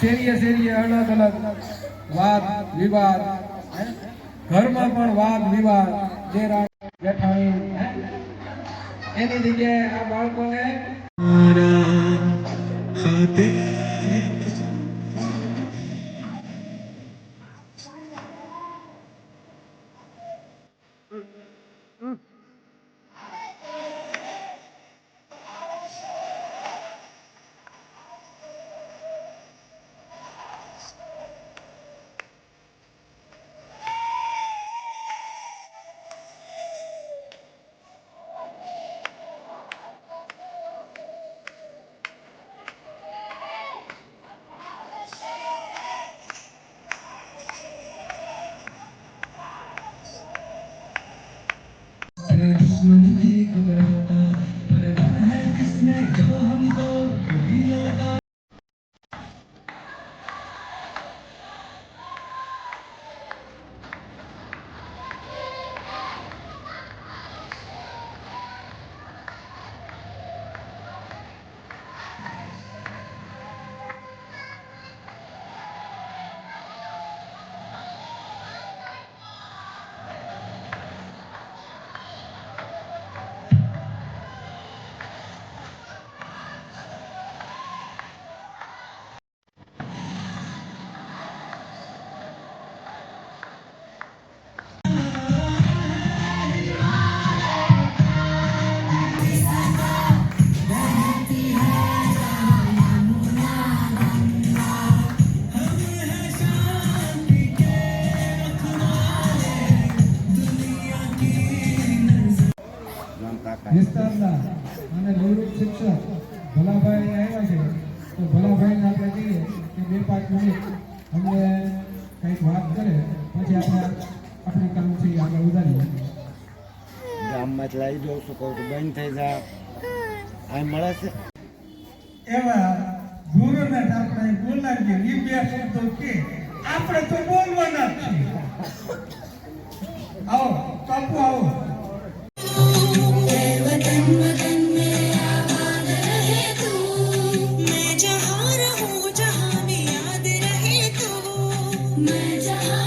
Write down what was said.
શેરીએ શેરીએ અલગ અલગ વાદ, વિવાદ? ઘરમાં પણ વાદ, વિવાદ, જે જેઠાણી? એની જગ્યાએ આ બાળકોને não વિસ્તારના અને નિવૃત્ત શિક્ષક ભલાભાઈ આવ્યા છે. તો ભલાભાઈને આપણે કહીએ કે બે પાંચ મિનિટ અમને કંઈક વાત કરે પછી આપણે આપણે કામથી આગળ વધારીએ. ગામમાં જ લાવી દઉં છું કહું બંધ થઈ જા. આ મળે છે? એવા ગુરુને આપણે બોલાવીએ એ બે શબ્દો કે આપણે તો બોલવાના જ છીએ. આવો કાપુ આવો. मैं जहां